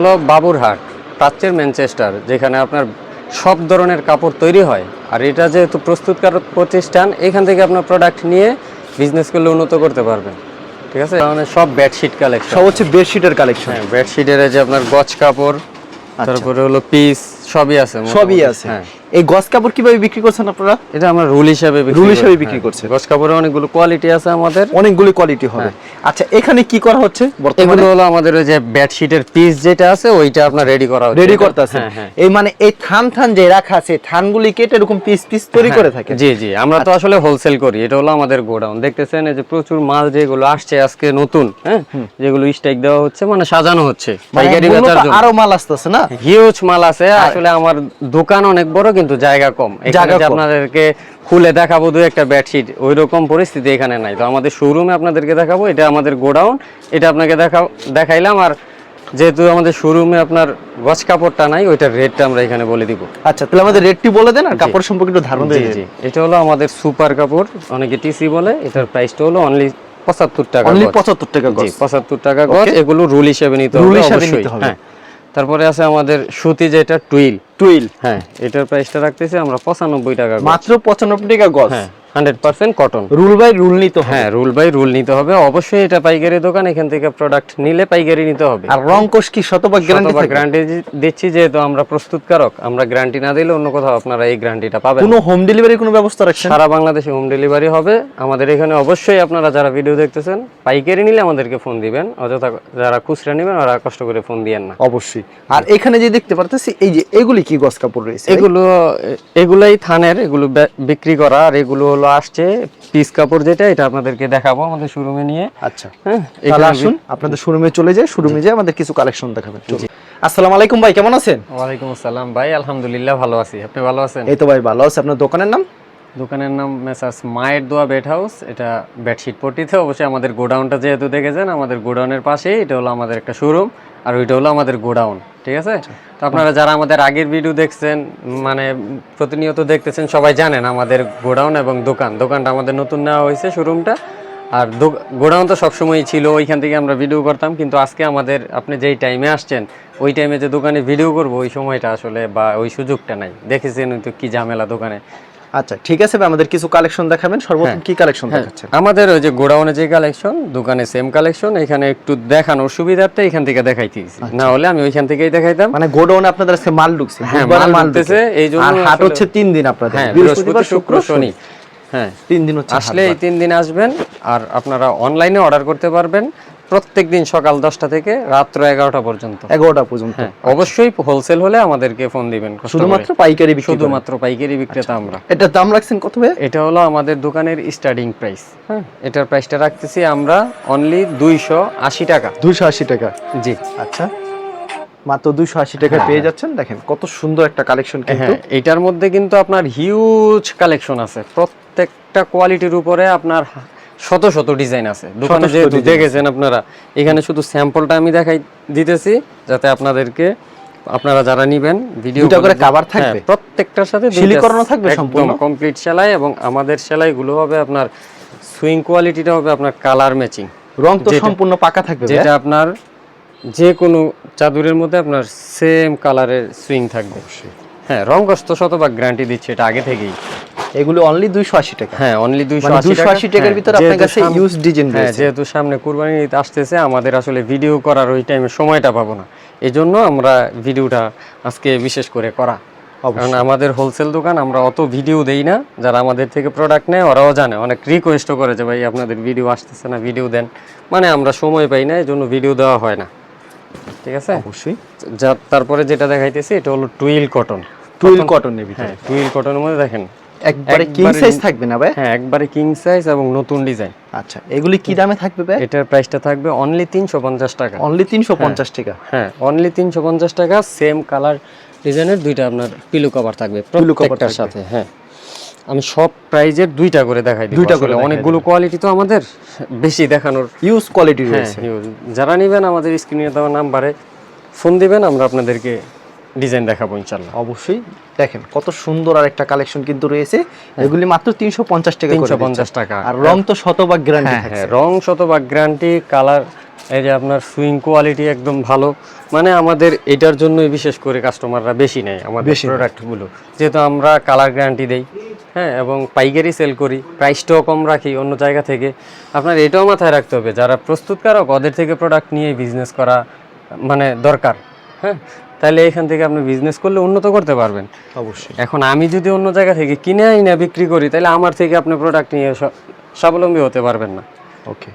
হলো বাবুরহাট প্রাচ্যের ম্যানচেস্টার যেখানে আপনার সব ধরনের কাপড় তৈরি হয়। আর এটা যেহেতু প্রস্তুতকারক প্রতিষ্ঠান এখান থেকে আপনার প্রোডাক্ট নিয়ে বিজনেস করলে উন্নত করতে পারবেন। ঠিক আছে? মানে সব বেডশিট কালেকশন সব হচ্ছে বেডশিটের কালেকশন হ্যাঁ বেডশিটের যে আপনার গছ কাপড় তারপরে হলো পিস সবই আছে আচ্ছা। সবই আছে। হ্যাঁ। এই গস কাপড় কীভাবে বিক্রি করছেন আপনারা? এটা আমরা রুল হিসাবে রুল হিসাবে বিক্রি হ্যাঁ, করছে। গজ কাপড়ের অনেকগুলো কোয়ালিটি আছে আমাদের। অনেকগুলি কোয়ালিটি হবে। আচ্ছা এখানে কি করা হচ্ছে বর্তমানে? হলো আমাদের ওই যে বেডশিটের পিস যেটা আছে ওইটা আপনার রেডি করা হচ্ছে। রেডি এটা- করতে আছে হ্যাঁ হ্যাঁ। এই মানে এই থান থান যে রাখা আছে থানগুলি কেটে এরকম পিস পিস তৈরি করে থাকে? জি জি। আমরা তো আসলে হোলসেল করি। এটা হলো আমাদের গোডাউন। দেখতেছেন এই যে প্রচুর মাল যেগুলো আসছে আজকে নতুন হ্যাঁ? যেগুলো স্টেক দেওয়া হচ্ছে মানে সাজানো হচ্ছে মানে পাইকারি বেচার জন্য। আরও মাল আসতেছে না? হিউজ মাল আছে। আসলে আমার দোকান অনেক বড় কিন্তু জায়গা কম। এখানে। আপনাদেরকে খুলে দেখাবো দু একটা বেডশিট ওই রকম পরিস্থিতি এখানে নাই। তো আমাদের শোরুমে আপনাদেরকে দেখাবো এটা আমাদের গোডাউন এটা আপনাকে দেখা দেখাইলাম। আর যেহেতু আমাদের শোরুমে আপনার গছ কাপড়টা নাই ওইটার রেটটা আমরা এখানে বলে দিব। আচ্ছা তাহলে আমাদের রেটটি বলে দেন আর কাপড় সম্পর্কে একটু ধারণা দিয়ে জি এটা হলো আমাদের সুপার কাপড় অনেকে টিসি বলে এটার প্রাইসটা হলো অনলি পঁচাত্তর টাকা অনলি পঁচাত্তর টাকা গজ। পঁচাত্তর টাকা গজ এগুলো রুল হিসেবে নিতে হবে রুল হিসাবে অবশ্যই। হ্যাঁ। তারপরে আছে আমাদের সুতি যেটা টুইল। টুইল। হ্যাঁ এটার প্রাইসটা রাখতেছি আমরা পঁচানব্বই টাকা মাত্র পঁচানব্বই টাকা গজ? হ্যাঁ। Hundred percent cotton roll by roll নিতে হ্যাঁ রুল বাই রুল নিতে হবে। অবশ্যই এটা পাইকারি দোকান এখান থেকে প্রোডাক্ট নিলে পাইকারি নিতে হবে। আর রং কোষ কি শতভাগ গ্যারান্টি গ্যারান্টি দিচ্ছি যেহেতু আমরা প্রস্তুতকারক আমরা গ্যারান্টি না দিলে অন্য কোথাও আপনারা এই গ্যারান্টিটা পাবেন কোনো হোম ডেলিভারি কোনো ব্যবস্থা রাখছেন? সারা বাংলাদেশে হোম ডেলিভারি হবে। আমাদের এখানে অবশ্যই আপনারা যারা ভিডিও দেখতেছেন পাইকারি নিলে আমাদেরকে ফোন দিবেন। অযথা যারা খুচরা নেবেন ওরা কষ্ট করে ফোন দিয়েন না। অবশ্যই। আর এখানে যে দেখতে পারতেছি এই যে এগুলি কি গস কাপড় রয়েছে? এগুলো এগুলাই থানের এগুলো বিক্রি করা আর এগুলো হলো আসছে পিস কাপড় যেটা এটা আপনাদেরকে দেখাবো আমাদের শোরুমে নিয়ে। আচ্ছা। হ্যাঁ তাহলে আসুন আপনাদের শোরুমে চলে যাই শোরুমে যাই আমাদের কিছু কালেকশন দেখাবেন। আসসালামু আলাইকুম ভাই কেমন আছেন? ওয়ালাইকুম আসসালাম ভাই আলহামদুলিল্লাহ ভালো আছি। আপনি ভালো আছেন? এই তো ভাই ভালো আছে। আপনার দোকানের নাম? দোকানের নাম মেসাস মায়ের দোয়া বেড হাউস এটা বেডশিট পট্টিতে অবশ্যই আমাদের গোডাউনটা যেহেতু দেখেছেন আমাদের গোডাউনের পাশেই এটা হলো আমাদের একটা শোরুম আর ওইটা হলো আমাদের গোডাউন ঠিক আছে? তো আপনারা যারা আমাদের আগের ভিডিও দেখছেন মানে প্রতিনিয়ত দেখতেছেন, সবাই জানেন আমাদের গোডাউন এবং দোকান। দোকানটা আমাদের নতুন নেওয়া হয়েছে শোরুমটা আর গোডাউন তো সবসময়ই ছিল, ওইখান থেকে আমরা ভিডিও করতাম, কিন্তু আজকে আমাদের, আপনি যেই টাইমে আসছেন, ওই টাইমে যে দোকানে ভিডিও করব, ওই সময়টা আসলে বা ওই সুযোগটা নাই। দেখেছেন ওই তো কি ঝামেলা দোকানে। আচ্ছা ঠিক আছে ভাই আমাদের কিছু কালেকশন দেখাবেন। সর্বপ্রথম কি কালেকশন দেখাচ্ছেন? আমাদের ওই যে গোডাউনে যে কালেকশন দোকানে সেম কালেকশন এখানে একটু দেখানোর সুবিধার্থে এখান থেকে দেখাইতেছি। না হলে আমি ওইখান থেকেই দেখাইতাম। মানে গোডাউনে আপনাদের আজকে মাল ঢুকছে হ্যাঁ, মাল ঢুকতেছে, এই জন্য আর হাট হচ্ছে তিন দিন আপনাদের হ্যাঁ বৃহস্পতিবার শুক্র শনি। হ্যাঁ তিন দিন হচ্ছে আসলে এই তিন দিন আসবেন আর আপনারা অনলাইনে অর্ডার করতে পারবেন। প্রত্যেক দিন সকাল দশটা থেকে রাত্র এগারোটা পর্যন্ত। এগারোটা পর্যন্ত। হ্যাঁ অবশ্যই হোলসেল হলে আমাদেরকে ফোন দিবেন শুধুমাত্র পাইকারি শুধুমাত্র পাইকারি বিক্রেতা আমরা। এটার দাম রাখছেন কত ভাই এটা হলো আমাদের দোকানের স্টার্টিং প্রাইস হ্যাঁ এটার প্রাইসটা রাখতেছি আমরা অনলি দুইশো আশি টাকা। দুইশো আশি টাকা। জি। আচ্ছা। মাত্র দুইশো আশি টাকা পেয়ে যাচ্ছেন। দেখেন কত সুন্দর একটা কালেকশন কিন্তু। হ্যাঁ এটার মধ্যে কিন্তু আপনার হিউজ কালেকশন আছে। প্রত্যেকটা কোয়ালিটির উপরে আপনার শত শত ডিজাইন আছে। দোকানে যেহেতু দেখেছেন আপনারা এখানে শুধু স্যাম্পলটা আমি দেখাই দিতেছি যাতে আপনাদেরকে আপনারা যারা নিবেন ভিডিও করে cover থাকবে? প্রত্যেকটার সাথে দুইটা সিলি করানো থাকবে সম্পূর্ণ? কমপ্লিট সেলাই এবং আমাদের সেলাইগুলো হবে আপনার সুইং কোয়ালিটিটা হবে আপনার কালার ম্যাচিং রং তো সম্পূর্ণ পাকা থাকবে যেটা আপনার যে কোনো চাদরের মধ্যে আপনার সেম কালারের সুইং থাকবে। হ্যাঁ রং কষ্ট শতভাগ গ্যারান্টি দিচ্ছে এটা আগে থেকেই। এগুলো অনলি দুইশো আশি টাকা। হ্যাঁ অনলি দুইশো মানে আশি 280 টাকার হ্যাঁ, ভিতরে আপনার কাছে used design হ্যাঁ রয়েছে। যেহেতু সামনে কুরবানি ঈদ আসতেছে আমাদের আসলে ভিডিও করার ওই টাইমে সময়টা পাবো না। আমরা ভিডিওটা আজকে বিশেষ করে করা। কারণ আমাদের হোলসেল দোকান আমরা অত ভিডিও দেই না। যারা আমাদের থেকে প্রোডাক্ট নেয় ওরাও জানে। অনেক রিকোয়েস্টও করে যে ভাই আপনাদের ভিডিও আসতেছে না ভিডিও দেন। মানে আমরা সময় পাই না এই জন্য ভিডিও দেওয়া হয় না। ঠিক আছে? অবশ্যই। যা তারপরে যেটা দেখাইতেছি এটা হলো টুইল কটন টুইল কটনের ভিতরে। হ্যাঁ টুইল কটনের মধ্যে দেখেন একবারে কিং সাইজ থাকবে না ভাই? হ্যাঁ একবারে কিং সাইজ এবং নতুন ডিজাইন আচ্ছা এগুলি কি দামে থাকবে ভাই? এটার প্রাইসটা থাকবে অনলি তিনশো পঞ্চাশ টাকা। অনলি তিনশো পঞ্চাশ টাকা। হ্যাঁ অনলি তিনশো পঞ্চাশ টাকা সেম কালার ডিজাইনের দুইটা আপনার পিলো কভার থাকবে cover প্রত্যেকটার সাথে হ্যাঁ। আমি সব প্রাইজের দুইটা করে দেখাই দিই দুইটা করে অনেকগুলো কোয়ালিটি তো আমাদের বেশি দেখানোর। ইউজ কোয়ালিটি হ্যাঁ রয়েছে। যারা নেবেন আমাদের স্ক্রিনে দেওয়া নাম্বারে ফোন দিবেন আমরা আপনাদেরকে ডিজাইন দেখাবো ইনশাল্লাহ অবশ্যই। দেখেন কত সুন্দর আর একটা কালেকশন কিন্তু রয়েছে। এগুলি মাত্র তিনশো পঞ্চাশ টাকা করে তিনশো। পঞ্চাশ টাকা। আর রং তো শতভাগ গ্যারান্টি হ্যাঁ রং শতভাগ গ্যারান্টি কালার এই যে আপনার সুইং কোয়ালিটি একদম ভালো। মানে আমাদের এটার জন্যই বিশেষ করে কাস্টমাররা বেশি নেয় আমাদের বেশি প্রোডাক্টগুলো যেহেতু আমরা কালার গ্যারান্টি দেই হ্যাঁ এবং পাইকারি সেল করি প্রাইসটাও কম রাখি অন্য জায়গা থেকে। আপনার এটাও মাথায় রাখতে হবে যারা প্রস্তুতকারক ওদের থেকে প্রোডাক্ট নিয়ে বিজনেস করা মানে দরকার। হ্যাঁ তাহলে এখান থেকে আপনি বিজনেস করলে উন্নত করতে পারবেন। অবশ্যই। এখন আমি যদি অন্য জায়গা থেকে কিনে আই না বিক্রি করি তাহলে আমার থেকে আপনি প্রোডাক্ট নিয়ে স্বাবলম্বী হতে পারবেন না। ওকে।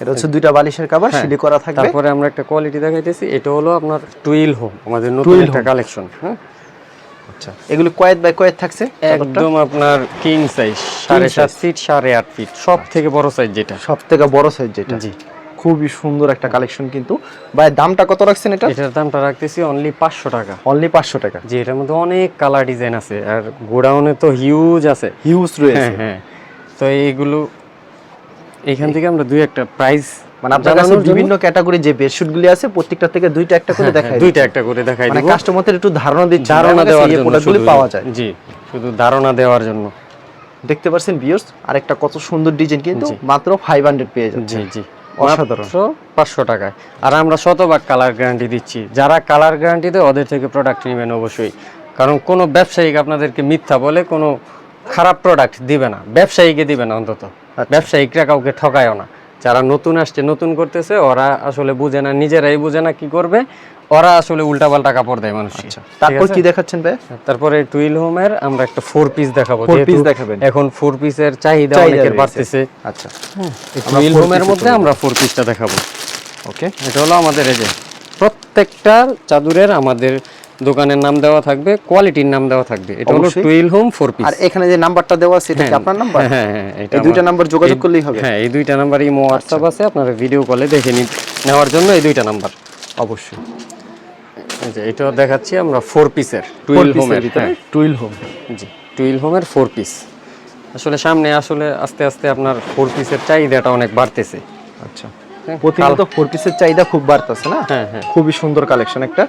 এটা হচ্ছে দুইটা বালিশের কাভার হ্যাঁ। সিলি করা থাকবে। তারপরে আমরা একটা কোয়ালিটি দেখাইতেছি এটা হলো আপনার টুইল হোম আমাদের নতুন একটা কালেকশন হ্যাঁ। আচ্ছা এগুলো কয়েদ বাই কয়েদ থাকছে একদম আপনার কিং সাইজ সাড়ে সাত ফিট সাড়ে আট ফিট সব থেকে বড় সাইজ যেটা। সব থেকে বড় সাইজ যেটা। জি। খুবই সুন্দর একটা কালেকশন কিন্তু। ভাই দামটা কত রাখছেন এটা? এটার দামটা রাখতেছি অনলি পাঁচশো টাকা। অনলি পাঁচশো টাকা। যে এটার মধ্যে অনেক কালার ডিজাইন আছে আর গোডাউনে তো হিউজ আছে। হিউজ রয়েছে। হ্যাঁ হ্যাঁ। তো এইগুলো এখান থেকে আমরা দুই একটা প্রাইস মানে আপনার কাছে বিভিন্ন ক্যাটাগরি যে বেডশিট গুলি আছে প্রত্যেকটা থেকে দুইটা একটা করে দেখাই হ্যাঁ, দুইটা একটা করে দেখাই মানে কাস্টমারদের একটু ধারণা দিচ্ছে ধারণা দেওয়ার জন্য প্রোডাক্টগুলি পাওয়া যায়। জি শুধু ধারণা দেওয়ার জন্য। দেখতে পাচ্ছেন ভিউয়ার্স আরেকটা কত সুন্দর ডিজাইন কিন্তু জি। মাত্র 500 পেয়ে যাচ্ছে। জি জি। অসাধারণ। পাঁচশো টাকায়। আর আমরা শতভাগ কালার গ্যারান্টি দিচ্ছি। যারা কালার গ্যারান্টি দেয় ওদের থেকে প্রোডাক্ট নেবেন অবশ্যই। কারণ কোনো ব্যবসায়িক আপনাদেরকে মিথ্যা বলে কোনো খারাপ প্রোডাক্ট দিবে না। ব্যবসায়ীকে দিবে না অন্তত। আচ্ছা। ব্যবসায়িকরা কাউকে ঠকায়ও না। যারা নতুন আসছে নতুন করতেছে ওরা আসলে বুঝে না নিজেরাই বুঝে না কী করবে। ওরা আসলে উল্টাপাল্টা কাপড় দেয় মানুষ আচ্ছা তারপর কি দেখাচ্ছেন ভাই? তারপরে টুইল হোমের আমরা একটা ফোর পিস দেখাবো piece যেহেতু দেখাবেন। এখন ফোর পিসের চাহিদা চাহিদা অনেকের। বাড়তেছে। আচ্ছা। টুইল হোমের মধ্যে আমরা ফোর পিসটা দেখাবো। ওকে এটা হলো আমাদের এই যে প্রত্যেকটা চাদরের আমাদের দোকানের নাম দেওয়া থাকবে কোয়ালিটির নাম দেওয়া থাকবে। এটা হলো টুইল হোম ফোর পিস আর এখানে যে নাম্বারটা দেওয়া আছে এটা কি আপনার নাম্বার? হ্যাঁ হ্যাঁ এটা এই দুইটা নাম্বার যোগাযোগ করলেই হবে। হ্যাঁ এই দুইটা নাম্বার ইমো হোয়াটসঅ্যাপ আছে আপনারা ভিডিও কলে দেখে নিন নেওয়ার জন্য এই দুইটা নাম্বার। অবশ্যই। যে এটা দেখাচ্ছি আমরা ফোর পিসের টুইল হোমের টুইল হোম জি টুইল হোমের ফোর পিস আসলে সামনে আসলে আস্তে আস্তে আপনার ফোর পিসের চাহিদাটা অনেক বাড়তেছে। আচ্ছা। প্রতিনিয়ত ফোর পিসের চাহিদা খুব বাড়তেছে না? হ্যাঁ হ্যাঁ। খুবই সুন্দর কালেকশন একটা।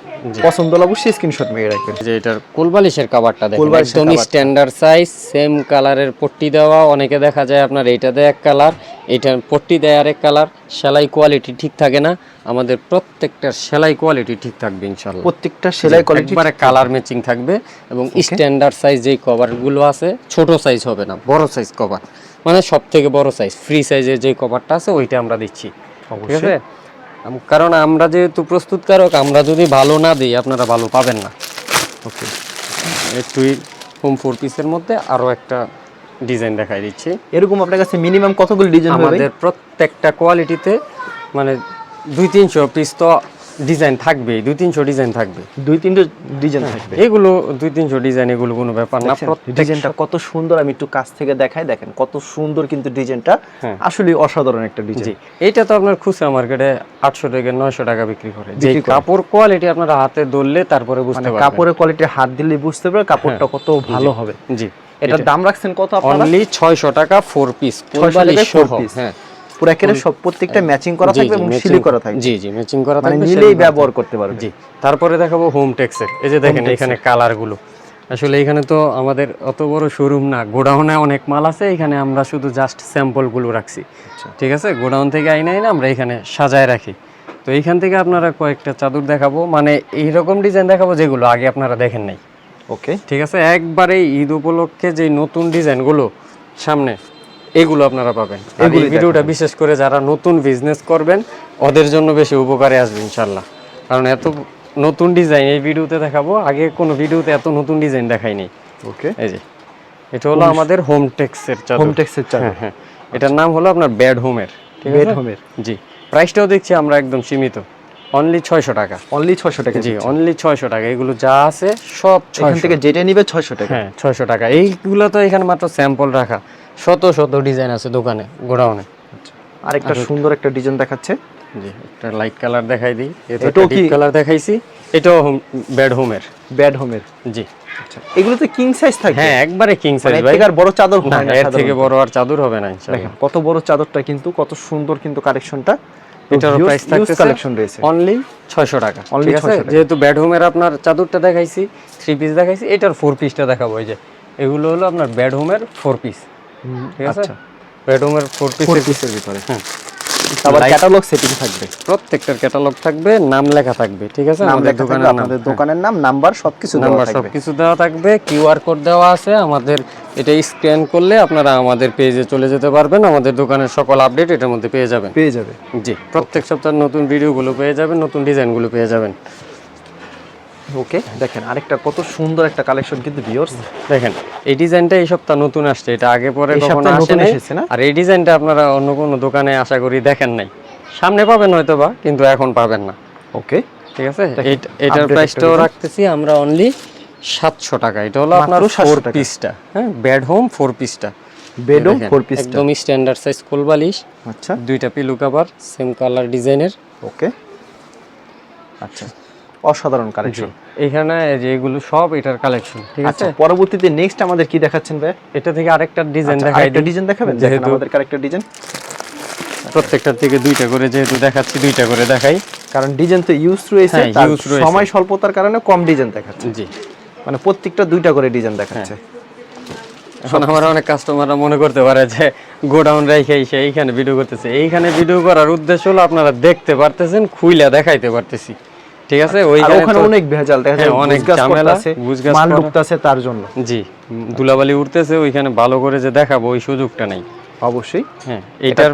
পছন্দ হলে অবশ্যই স্ক্রিনশট মেরে রাখবেন। যে এটার কোলবালিশের কাভারটা দেখেন একদমই স্ট্যান্ডার্ড সাইজ সেম কালারের পট্টি দেওয়া। অনেকে দেখা যায় আপনার এইটাতে এক কালার এইটার পট্টি দেয় আরেক কালার সেলাই কোয়ালিটি ঠিক থাকে না। আমাদের প্রত্যেকটা সেলাই কোয়ালিটি ঠিক থাকবে ইনশাল্লাহ প্রত্যেকটা সেলাই কোয়ালিটি একবারে কালার ম্যাচিং থাকবে এবং স্ট্যান্ডার্ড সাইজ যেই কভারগুলো আছে ছোট সাইজ হবে না বড় সাইজ কভার মানে সব থেকে বড় সাইজ ফ্রি সাইজের যে কভারটা আছে ওইটা আমরা দিচ্ছি। ঠিক আছে? কারণ আমরা যেহেতু প্রস্তুতকারক আমরা যদি ভালো না দিই আপনারা ভালো পাবেন না। ওকে। একটু তুই হোম ফোর পিসের মধ্যে আরও একটা ডিজাইন দেখাই দিচ্ছি। এরকম আপনার কাছে মিনিমাম কতগুলো ডিজাইন আমাদের প্রত্যেকটা কোয়ালিটিতে মানে দুই তিনশো পিস তো ডিজাইন থাকবেই দুই তিনশো ডিজাইন থাকবে। দুই তিনটে ডিজাইন থাকবে। এগুলো দুই তিনশো ডিজাইন এগুলো কোনো ব্যাপার না ডিজাইনটা কত সুন্দর আমি একটু কাছ থেকে দেখাই দেখেন কত সুন্দর কিন্তু ডিজাইনটা হ্যাঁ। আসলে অসাধারণ একটা ডিজাইন এইটা তো আপনার খুচরা মার্কেটে আটশো থেকে নয়শো টাকা বিক্রি করে। যে কাপড় কোয়ালিটি আপনার হাতে ধরলে তারপরে বুঝতে মানে পারবেন। কাপড়ের কোয়ালিটি হাত দিলে বুঝতে পারবে কাপড়টা কত ভালো হবে। জি এটার দাম রাখছেন কত আপনারা? অনলি ছয়শো টাকা ফোর পিস 600 টাকায় four piece। হ্যাঁ। পুরো একেবারে সব প্রত্যেকটা ম্যাচিং করা থাকবে এবং সিলি করা থাকবে। জি জি ম্যাচিং করা মানে নিলেই ব্যবহার করতে পারবে। জি তারপরে দেখাবো হোম টেক্সের এই যে দেখেন এখানে কালারগুলো। আসলে এখানে তো আমাদের অত বড় শোরুম না গোডাউনে অনেক মাল আছে এখানে আমরা শুধু জাস্ট স্যাম্পলগুলো রাখছি। ঠিক আছে? গোডাউন থেকে আইনা আইনা আমরা এখানে সাজায় রাখি। তো এইখান থেকে আপনারা কয়েকটা চাদর দেখাবো। মানে এইরকম ডিজাইন দেখাবো যেগুলো আগে আপনারা দেখেন নাই। ওকে ঠিক আছে? একবারে ঈদ উপলক্ষে যে নতুন ডিজাইনগুলো সামনে এগুলো আপনারা পাবেন। এই ভিডিওটা বিশেষ করে যারা নতুন বিজনেস করবেন ওদের জন্য বেশি উপকারে আসবে ইনশাল্লাহ। কারণ এত নতুন ডিজাইন এই ভিডিওতে দেখাবো আগে কোনো ভিডিওতে এত নতুন ডিজাইন দেখাইনি। ওকে। এই যে এটা হলো আমাদের হোম টেক্সের চাদর। হোম টেক্সের চাদর। হ্যাঁ হ্যাঁ। এটার নাম হলো আপনার বেড হোমের ঠিক বেড হোমের জি। প্রাইসটাও দেখছি আমরা একদম সীমিত। অনলি ছয়শো টাকা। অনলি 600 টাকা জি অনলি ছয়শো টাকা। এগুলো যা আছে সব এখান থেকে যেটা নিবে 600 টাকা। হ্যাঁ ছয়শো টাকা। এইগুলো তো এখানে মাত্র স্যাম্পল রাখা। শত শত ডিজাইন আছে দোকানে গোডাউনে। আরেকটা সুন্দর একটা ডিজাইন দেখাচ্ছে। জি একটা লাইট কালার দেখাই দিই। এটা এটাও কি- কালার দেখাইছি। এটাও বেড হোমের বেড হোমের জি। আচ্ছা এগুলো তো কিং সাইজ থাকে? হ্যাঁ একবারে কিং মানে সাইজ ভাই। থেকে আর বড় চাদর হয় না এর থেকে বড় আর চাদর হবে না ইনশাআল্লাহ কত বড় চাদরটা কিন্তু কত সুন্দর কিন্তু কালেকশনটা এটারও প্রাইস থাকতেছে কালেকশন রয়েছে। অনলি ছয়শো টাকা অনলি আছে? 600 টাকা। যেহেতু বেড হোমের আপনার চাদরটা দেখাইছি থ্রি পিস দেখাইছি এটার ফোর পিসটা দেখাবো এই যে। এগুলো হলো আপনার বেড হোমের ফোর পিস ঠিক আছে? আচ্ছা। ফোর পিসের ভিতরে হ্যাঁ। আবার ক্যাটালগ সেটিং থাকবে। প্রত্যেকটার ক্যাটালগ থাকবে নাম লেখা থাকবে ঠিক আছে? আমাদের দোকানের নাম দোকানের নাম নাম্বার সবকিছু নাম্বার সবকিছু দেওয়া থাকবে কিউআর কোড দেওয়া আছে আমাদের এটা স্ক্যান করলে আপনারা আমাদের পেজে চলে যেতে পারবেন আমাদের দোকানের সকল আপডেট এটার মধ্যে পেয়ে যাবেন। পেয়ে যাবে। জি প্রত্যেক সপ্তাহে নতুন ভিডিওগুলো পেয়ে যাবেন নতুন ডিজাইনগুলো পেয়ে যাবেন। ওকে দেখেন আরেকটা কত সুন্দর একটা কালেকশন কিন্তু ভিউয়ার্স দেখেন এই ডিজাইনটা এই সপ্তাহ নতুন আসছে এটা আগে পরে কখনো আসে এসেছে না? আর এই ডিজাইনটা আপনারা অন্য কোনো দোকানে আশা করি দেখেন নাই। সামনে পাবেন হয়তো বা কিন্তু এখন পাবেন না। ওকে ঠিক আছে? এটার প্রাইসটাও রাখতেছি আমরা অনলি সাতশো টাকা। এটা হলো আপনার 700 ফোর পিসটা হ্যাঁ বেড হোম ফোর পিসটা বেডরুম দেখেন, ফোর পিস একদম স্ট্যান্ডার্ড সাইজ কোল বালিশ। আচ্ছা। দুইটা পিলু কাভার সেম কালার ডিজাইনের ওকে আচ্ছা। অসাধারণ কালেকশন এখানে এই যে এগুলো সব এটার কালেকশন ঠিক আচ্ছা আছে? পরবর্তীতে নেক্সট আমাদের কি দেখাচ্ছেন ভাই? এটা থেকে আরেকটা ডিজাইন আচ্ছা, দেখাই আরেকটা ডিজাইন দেখাবেন? দেখেন আমাদের আরেকটা ডিজাইন প্রত্যেকটার থেকে দুইটা করে যেহেতু দেখাচ্ছি দুইটা করে দেখাই। কারণ ডিজাইন তো ইউজ রয়েছে হ্যাঁ, তার রয়েছে। সময় স্বল্পতার কারণে কম ডিজাইন দেখাচ্ছে। জি। মানে প্রত্যেকটা দুইটা করে ডিজাইন দেখাচ্ছে। এখন আমার অনেক কাস্টমাররা মনে করতে পারে যে গোডাউন রেখে এসে এইখানে ভিডিও করতেছে। এইখানে ভিডিও করার উদ্দেশ্য হলো আপনারা দেখতে পারতেছেন খুইলা দেখাইতে পারতেছি। ঠিক আছে ওইখানে ওখানে অনেক ভেজাল দেখা যায় হ্যাঁ, অনেক ঝামেলা, মাল। ঢুকতাছে তার জন্য। জি উঠতেছে ওইখানে ভালো করে যে দেখাবো ওই সুযোগটা নাই। অবশ্যই। হ্যাঁ এটার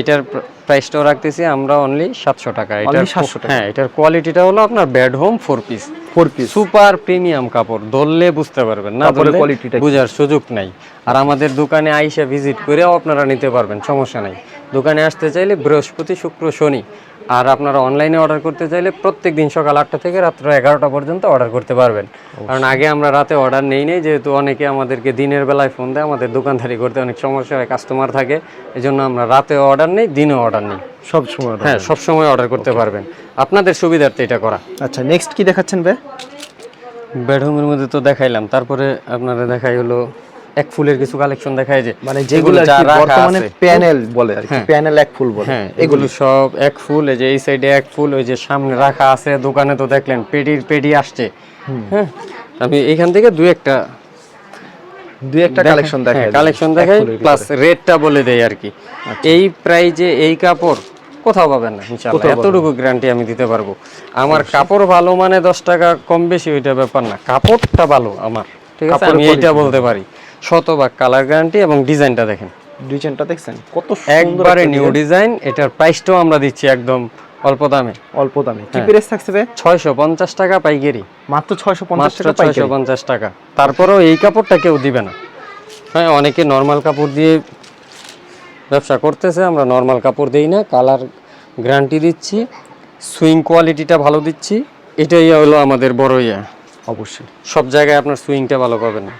এটার প্রাইসটাও রাখতেছি আমরা অনলি সাতশো টাকা। এটার 700 হ্যাঁ এটার কোয়ালিটিটা হলো আপনার bed home four piece four piece super premium কাপড় ধরলে বুঝতে পারবেন না ধরলে quality-টা কি? বুঝার সুযোগ নাই। আর আমাদের দোকানে আইসা ভিজিট করেও আপনারা নিতে পারবেন সমস্যা নাই। দোকানে আসতে চাইলে বৃহস্পতি শুক্র শনি। আর আপনারা অনলাইনে অর্ডার করতে চাইলে প্রত্যেক দিন সকাল আটটা থেকে রাত্র এগারোটা পর্যন্ত অর্ডার করতে পারবেন। কারণ আগে আমরা রাতে অর্ডার নেই নেই যেহেতু অনেকে আমাদেরকে দিনের বেলায় ফোন দেয় আমাদের দোকানদারি করতে অনেক সমস্যা হয় কাস্টমার থাকে এই জন্য আমরা রাতে অর্ডার নেই দিনেও অর্ডার নেই। সব সময় হ্যাঁ সবসময় অর্ডার করতে পারবেন। আপনাদের সুবিধার্থে এটা করা। আচ্ছা নেক্সট কি দেখাচ্ছেন ভাই? বেডরুমের মধ্যে তো দেখাইলাম তারপরে আপনারা দেখাই হলো এক ফুলের কিছু কালেকশন দেখায় যে মানে যেগুলো বর্তমানে প্যানেল বলে আর কি প্যানেল এক ফুল বলে। হ্যাঁ এগুলো সব এক ফুল এই যে এই সাইডে এক ফুল ওই যে সামনে রাখা আছে দোকানে তো দেখলেন পেডির পেডি আসছে। হ্যাঁ আমি এখান থেকে দুই একটা দুই একটা কালেকশন দেখায় কালেকশন দেখাই প্লাস রেটটা বলে দেই আর কি। আচ্ছা। এই প্রাইজে এই কাপড় কোথাও পাবেন না ইনশাআল্লাহ। এতটুকু গ্যারান্টি আমি দিতে পারব। আমার কাপড় ভালো মানে দশ টাকা কম বেশি ওইটা ব্যাপার না। কাপড়টা ভালো আমার। ঠিক আছে আমি এইটা বলতে পারি। শতভাগ কালার গ্যারান্টি এবং ডিজাইনটা দেখেন। ডিজাইনটা দেখছেন? কত একবারে নিউ ডিজাইন এটার প্রাইসটাও আমরা দিচ্ছি একদম অল্প দামে। অল্প দামে। কি প্রাইস থাকছে ভাই? ছয়শো পঞ্চাশ টাকা পাইকারি। মাত্র 650 মাত্র টাকা পাইকারি। পঞ্চাশ টাকা। তারপরেও এই কাপড়টা কেউ দিবে না। হ্যাঁ অনেকে নর্মাল কাপড় দিয়ে ব্যবসা করতেছে আমরা নর্মাল কাপড় দিই না। কালার গ্যারান্টি দিচ্ছি সুইং কোয়ালিটিটা ভালো দিচ্ছি। এটাই হলো আমাদের বড় ইয়া। অবশ্যই। সব জায়গায় আপনার সুইংটা ভালো পাবেন। না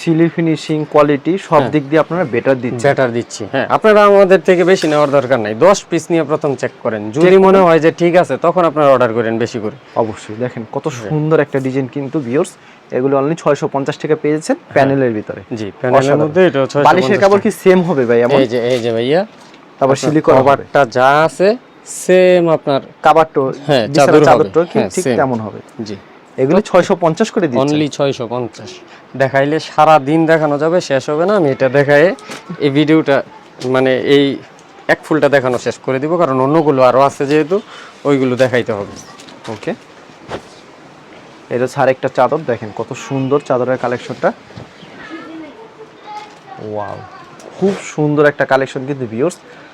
সিলি ফিনিশিং কোয়ালিটি সব দিক দিয়ে আপনারা বেটার দিচ্ছেন। ব্যাটার দিচ্ছি। হ্যাঁ। আপনারা আমাদের থেকে বেশি নেওয়ার দরকার নাই। দশ পিস নিয়ে প্রথম চেক করেন। যদি মনে হয় যে ঠিক আছে তখন আপনারা অর্ডার করেন বেশি করে। অবশ্যই। দেখেন কত সুন্দর একটা ডিজাইন কিন্তু ভিউয়ার্স এগুলো অনলি 650 টাকা পেয়ে যাচ্ছেন প্যানেলের ভিতরে। জি প্যানেলের মধ্যে এটা হচ্ছে বালিশের কাপড় কি সেম হবে ভাই? এমন? এই যে এই যে ভাইয়া। তারপর সিলিকন কভারটা যা আছে সেম আপনার কাবারটো হ্যাঁ। চাদরটা হ্যাঁ, ঠিক তেমন হবে। জি। এগুলো 650 করে দিচ্ছেন। অনলি ছয়শো পঞ্চাশ। দেখাইলে সারা দিন দেখানো যাবে শেষ হবে না। আমি এটা দেখায় এই ভিডিওটা মানে এই এক ফুলটা দেখানো শেষ করে দিব কারণ অন্যগুলো আরও আছে যেহেতু ওইগুলো দেখাইতে হবে। ওকে এটা হচ্ছে আরেকটা চাদর দেখেন কত সুন্দর চাদরের কালেকশনটা। ওয়াও খুব সুন্দর একটা কালেকশন কিন্তু ভিউয়ার্স হ্যাঁ,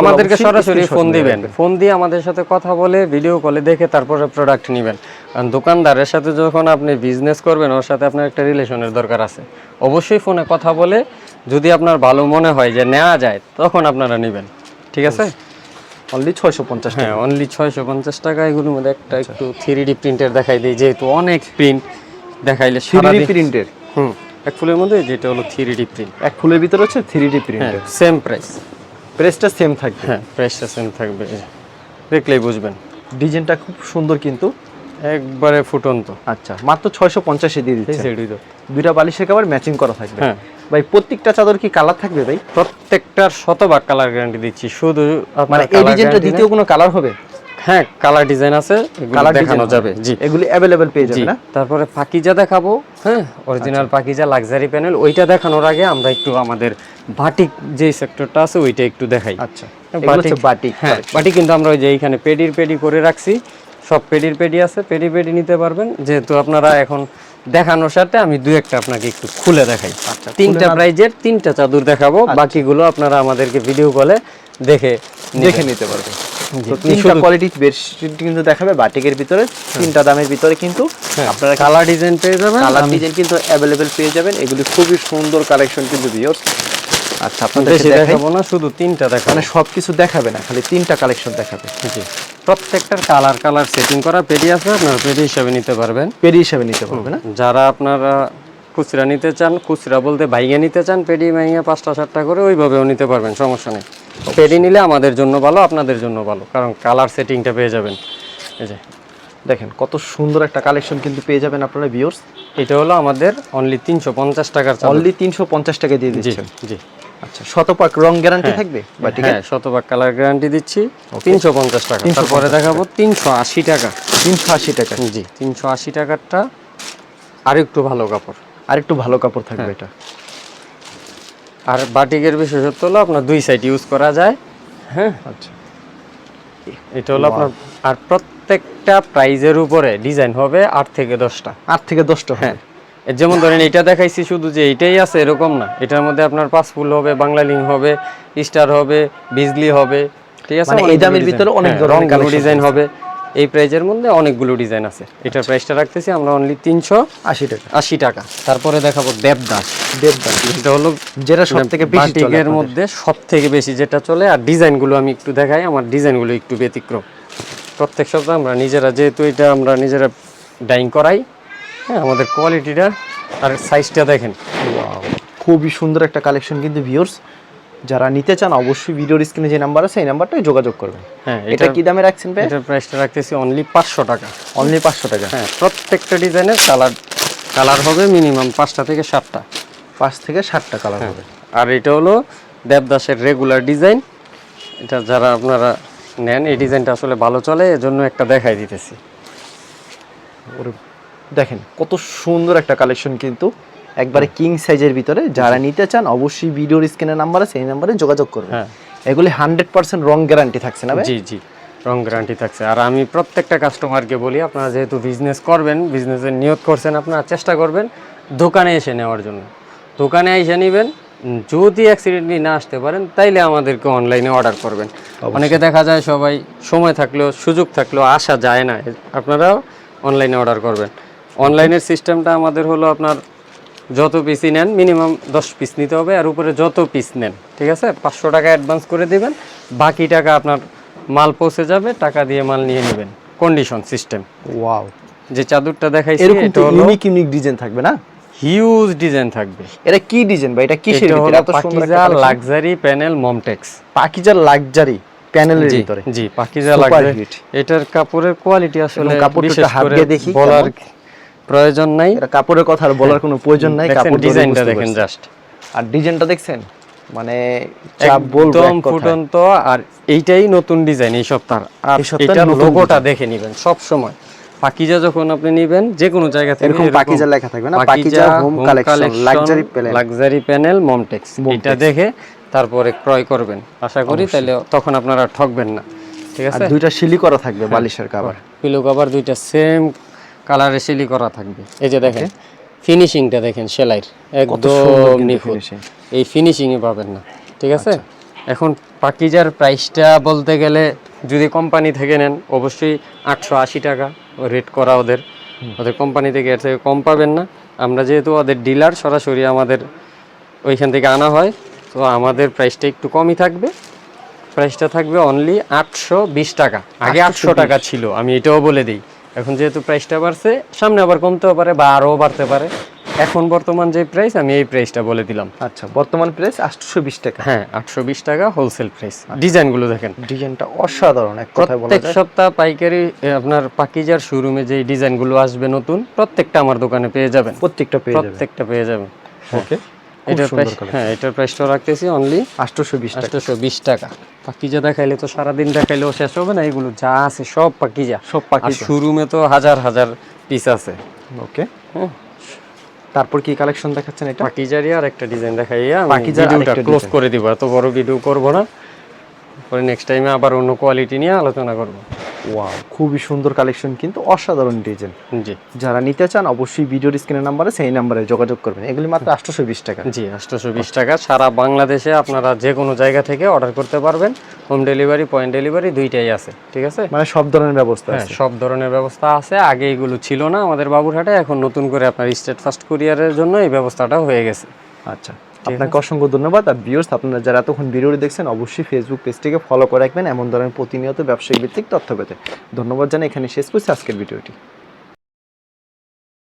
আমাদেরকে সরাসরি ফোন দিবেন। ফোন দিয়ে আমাদের সাথে কথা বলে ভিডিও কলে দেখে তারপরে প্রোডাক্ট নেবেন। কারণ দোকানদারের সাথে যখন আপনি বিজনেস করবেন ওর সাথে আপনার একটা রিলেশনের দরকার আছে। অবশ্যই ফোনে কথা বলে যদি আপনার ভালো মনে হয় যে নেওয়া যায় তখন আপনারা নেবেন। ঠিক আছে? অনলি 650 হ্যাঁ অনলি ছয়শো পঞ্চাশ টাকা এগুলোর মধ্যে একটা একটু থ্রি ডি প্রিন্টের দেখাই দিই যেহেতু অনেক প্রিন্ট দেখাইলে থ্রি প্রিন্টের হুম এক ফুলের মধ্যে যেটা হলো থ্রি ডি প্রিন্ট এক ফুলের ভিতরে হচ্ছে থ্রি ডি হ্যাঁ প্রিন্টের সেম প্রাইস প্রেসটা সেম থাকবে। হ্যাঁ প্রেসটা সেম থাকবে। দেখলেই বুঝবেন। ডিজাইনটা খুব সুন্দর কিন্তু একবারে ফুটন্ত। আচ্ছা মাত্র ছয়শো পঞ্চাশে দিয়ে দিচ্ছে। দুইটা। বালিশের কাবার ম্যাচিং করা থাকবে। হ্যাঁ। ভাই প্রত্যেকটা চাদর কি কালার থাকবে ভাই? প্রত্যেকটার শতভাগ কালার গ্যারান্টি দিচ্ছি। শুধু মানে এই ডিজাইনটা দ্বিতীয় কোনো কালার হবে। হ্যাঁ কালার ডিজাইন আছে কালার দেখানো যাবে। জি। এগুলি পেয়ে না? তারপরে পাকিজা দেখাবো হ্যাঁ অরিজিনাল পাকিজা লাক্সারি প্যানেল ওইটা দেখানোর আগে আমরা একটু আমাদের বাটিক যে সেক্টরটা আছে ওইটা একটু দেখাই। আচ্ছা বাটিক হ্যাঁ বাটিক কিন্তু আমরা ওই যে এইখানে পেডির পেডি করে রাখছি। সব পেডির পেডি আছে পেডি পেডি নিতে পারবেন। যেহেতু আপনারা এখন দেখানোর সাথে আমি দুই একটা আপনাকে একটু খুলে দেখাই। আচ্ছা, তিনটা প্রাইজের তিনটা চাদর দেখাবো বাকিগুলো আপনারা আমাদেরকে ভিডিও কলে দেখে দেখে নিতে পারবে জি, তো তিনটা বেডশিট কিন্তু দেখাবে বাটিকের ভিতরে তিনটা দামের ভিতরে কিন্তু আপনারা কালার ডিজাইন পেয়ে যাবেন কালার ডিজাইন কিন্তু অ্যাভেলেবেল পেয়ে যাবেন এগুলি খুবই সুন্দর কালেকশন কিন্তু ভিউয়ার্স আচ্ছা আপনাদের দেখাবো না শুধু তিনটা দেখাবো। মানে সবকিছু দেখাবে না খালি তিনটা কালেকশন দেখাবে। জি। প্রত্যেকটার কালার কালার সেটিং করা পেডি আছে আপনারা পেডি হিসাবে নিতে পারবেন। পেরি হিসাবে নিতে পারবে না। যারা আপনারা খুচরা নিতে চান খুচরা বলতে ভাইয়া নিতে চান পেডি মাইয়া পাঁচটা সাতটা করে ওইভাবেও নিতে পারবেন সমস্যা নেই। পেডি নিলে আমাদের জন্য ভালো আপনাদের জন্য ভালো কারণ কালার সেটিংটা পেয়ে যাবেন। এই যে দেখেন কত সুন্দর একটা কালেকশন কিন্তু পেয়ে যাবেন আপনারা ভিউয়ার্স এটা হলো আমাদের অনলি তিনশো পঞ্চাশ টাকার অনলি তিনশো পঞ্চাশ টাকা দিয়ে দিচ্ছেন। জি। আচ্ছা রং গ্যারান্টি থাকবে? হ্যাঁ শতভাগ কালার গ্যারান্টি দিচ্ছি তিনশো পঞ্চাশ টাকা। 350 তারপরে দেখাবো তিনশো আশি টাকা। তিনশো আশি টাকা। জি তিনশো আশি টাকারটা আর একটু ভালো কাপড়। আর একটু ভালো কাপড় থাকবে এটা। আর বাটিকের বিশেষত্ব হলো আপনার দুই সাইড ইউজ করা যায়। হ্যাঁ? আচ্ছা। এটা হলো আপনার আর প্রত্যেকটা প্রাইজের উপরে ডিজাইন হবে আট থেকে দশটা। আট থেকে দশটা হ্যাঁ। হ্যাঁ যেমন ধরেন এটা দেখাইছি শুধু যে এইটাই আছে এরকম না। এটার মধ্যে আপনার পাঁচ ফুল হবে বাংলা লিং হবে স্টার হবে বিজলি হবে ঠিক আছে? মানে এই দামের ভিতরে অনেক ধরনের রং ডিজাইন হবে। এই প্রাইজের মধ্যে অনেকগুলো ডিজাইন আছে। এটার প্রাইসটা রাখতেছি আমরা অনলি তিনশো আশি টাকা। আশি টাকা। তারপরে দেখাবো দেবদাস। দেবদাস। এটা হলো যেটা সব থেকে বাটিকের মধ্যে সব থেকে বেশি যেটা চলে আর ডিজাইনগুলো আমি একটু দেখাই আমার ডিজাইনগুলো একটু ব্যতিক্রম। প্রত্যেক সপ্তাহে আমরা নিজেরা যেহেতু এটা আমরা নিজেরা ডাইং করাই হ্যাঁ আমাদের কোয়ালিটিটা আর সাইজটা দেখেন। খুবই সুন্দর একটা কালেকশন কিন্তু ভিউয়ার্স যারা নিতে চান অবশ্যই ভিডিওর স্ক্রিনে যে নাম্বার আছে এই নাম্বারটাই যোগাযোগ করবেন। হ্যাঁ এটা কি দামে রাখছেন ভাই? এটার প্রাইসটা রাখতেছি অনলি পাঁচশো টাকা। অনলি পাঁচশো টাকা? হ্যাঁ প্রত্যেকটা ডিজাইনের কালার কালার হবে মিনিমাম পাঁচটা থেকে সাতটা। পাঁচ থেকে ষাটটা কালার হবে। আর এটা হলো দেবদাসের রেগুলার ডিজাইন এটা যারা আপনারা নেন এই ডিজাইনটা আসলে ভালো চলে এজন্য একটা দেখাই দিতেছি। দেখেন কত সুন্দর একটা কালেকশন কিন্তু। একবারে কিং সাইজের ভিতরে যারা নিতে চান অবশ্যই ভিডিওর স্ক্রিনে নাম্বার আছে এই নাম্বারে যোগাযোগ করবেন হ্যাঁ। এগুলি হান্ড্রেড পার্সেন্ট রং গ্যারান্টি থাকছে না জি জি রং গ্যারান্টি থাকছে। আর আমি প্রত্যেকটা কাস্টমারকে বলি আপনারা যেহেতু বিজনেস করবেন বিজনেসের নিয়োগ করছেন আপনারা চেষ্টা করবেন দোকানে এসে নেওয়ার জন্য। দোকানে এসে নেবেন যদি অ্যাক্সিডেন্টলি না আসতে পারেন তাইলে আমাদেরকে অনলাইনে অর্ডার করবেন। অনেকে দেখা যায় সবাই সময় থাকলেও সুযোগ থাকলেও আসা যায় না। আপনারাও অনলাইনে অর্ডার করবেন। অনলাইনের সিস্টেমটা আমাদের হলো আপনার যত পিসই নেন মিনিমাম দশ পিস নিতে হবে আর উপরে যত পিস নেন ঠিক আছে? পাঁচশো টাকা অ্যাডভান্স করে দিবেন বাকি টাকা আপনার মাল পৌঁছে যাবে টাকা দিয়ে মাল নিয়ে নেবেন কন্ডিশন সিস্টেম ওয়াও যে চাদরটা দেখাইছি এরকম ইউনিক ইউনিক ডিজাইন থাকবে না? হিউজ ডিজাইন থাকবে। এটা কি ডিজাইন ভাই? এটা কিসের ভিতরে? এত সুন্দর পাকিজা লাক্সারি প্যানেল মমটেক্স পাকিজার লাক্সারি প্যানেলের ভিতরে। জি পাকিজা লাক্সারি এটার কাপড়ের কোয়ালিটি আসলে কাপড়টা হাত দিয়ে দেখি বলার প্রয়োজন নাই। এটা কাপড়ের কথা আর বলার কোনো প্রয়োজন নাই কাপড় ডিজাইনটা দেখেন জাস্ট আর ডিজাইনটা দেখছেন? মানে বলব একদম ফুটন্ত আর এইটাই নতুন ডিজাইন এই সপ্তাহ আর নতুন লোগোটা দেখে নেবেন সব সময় পাকিজা যখন আপনি নেবেন যে কোনো জায়গা থেকে এরকম পাকিজা লেখা থাকবে না? Pakiza home collection luxury panel luxury panel Momtex এটা দেখে তারপরে ক্রয় করবেন। আশা করি তাহলে তখন আপনারা ঠকবেন না। ঠিক আর আছে? দুইটা শিলি করা থাকবে বালিশের কভার পিলো কভার দুইটা সেম কালারে সিলি করা থাকবে। এই যে দেখেন ফিনিশিংটা দেখেন সেলাইয়ের। একদম নিখুঁত। এই ফিনিশিংয়ে পাবেন না। ঠিক আছে? আচ্ছা। এখন পাকিজার প্রাইসটা বলতে গেলে যদি কোম্পানি থেকে নেন অবশ্যই আটশো আশি টাকা রেট করা ওদের। ওদের কোম্পানি থেকে এর থেকে কম পাবেন না। আমরা যেহেতু ওদের ডিলার সরাসরি আমাদের ওইখান থেকে আনা হয় তো আমাদের প্রাইসটা একটু কমই থাকবে। প্রাইসটা থাকবে অনলি আটশো বিশ টাকা। আগে আটশো টাকা ছিল আমি এটাও বলে দিই। এখন যেহেতু প্রাইসটা বাড়ছে সামনে আবার কমতেও পারে বা আরও বাড়তে পারে। এখন বর্তমান যে প্রাইস আমি এই প্রাইসটা বলে দিলাম। আচ্ছা বর্তমান প্রাইস আটশো বিশ টাকা। হ্যাঁ আটশো বিশ টাকা হোলসেল প্রাইস ডিজাইনগুলো দেখেন। ডিজাইনটা অসাধারণ এক কথায় প্রত্যেক সপ্তাহ পাইকারি আপনার পাকিজার শোরুমে যে ডিজাইনগুলো আসবে নতুন প্রত্যেকটা আমার দোকানে পেয়ে যাবেন। প্রত্যেকটা পেয়ে প্রত্যেকটা পেয়ে যাবেন। ওকে এটার প্রাইস হ্যাঁ এটার প্রাইসটা রাখতেছি অনলি টাকা। পাকিজা দেখাইলে তো দেখাইলেও শেষ হবে না এগুলো যা আছে সব পাকিজা। সব পাকিজা। শোরুমে তো হাজার হাজার পিস আছে। ওকে তারপর কি কালেকশন দেখাচ্ছেন এটা? পাকিজারই আর একটা ডিজাইন দেখাইয়া ভিডিওটা ক্লোজ করে দিব এত বড় ভিডিও করব না। পরে নেক্সট টাইমে আবার অন্য কোয়ালিটি নিয়ে আলোচনা করব। ওয়াও খুবই সুন্দর কালেকশন কিন্তু অসাধারণ ডিজাইন জি। যারা নিতে চান অবশ্যই ভিডিওর স্ক্রিনের নাম্বারে সেই নাম্বারে যোগাযোগ করবেন। এগুলি মাত্র আটশোশো বিশ টাকা। জি আটশোশো বিশ টাকা। সারা বাংলাদেশে আপনারা যে কোনো জায়গা থেকে অর্ডার করতে পারবেন। হোম ডেলিভারি পয়েন্ট ডেলিভারি দুইটাই আছে ঠিক আছে? মানে সব ধরনের ব্যবস্থা হ্যাঁ আছে। সব ধরনের ব্যবস্থা আছে। আগে এগুলো ছিল না আমাদের বাবুরহাটে এখন নতুন করে আপনার স্টেট ফার্স্ট কুরিয়ারের জন্য এই ব্যবস্থাটা হয়ে গেছে। আচ্ছা। আপনাকে অসংখ্য ধন্যবাদ। আর ভিউর্স আপনারা যারা এতক্ষণ ভিডিওটি দেখছেন অবশ্যই ফেসবুক পেজটিকে ফলো করে রাখবেন। এমন ধরনের প্রতিনিয়ত ব্যবসায়িক ভিত্তিক তথ্য পেতে। ধন্যবাদ জানাই। এখানে শেষ করছি আজকের ভিডিওটি।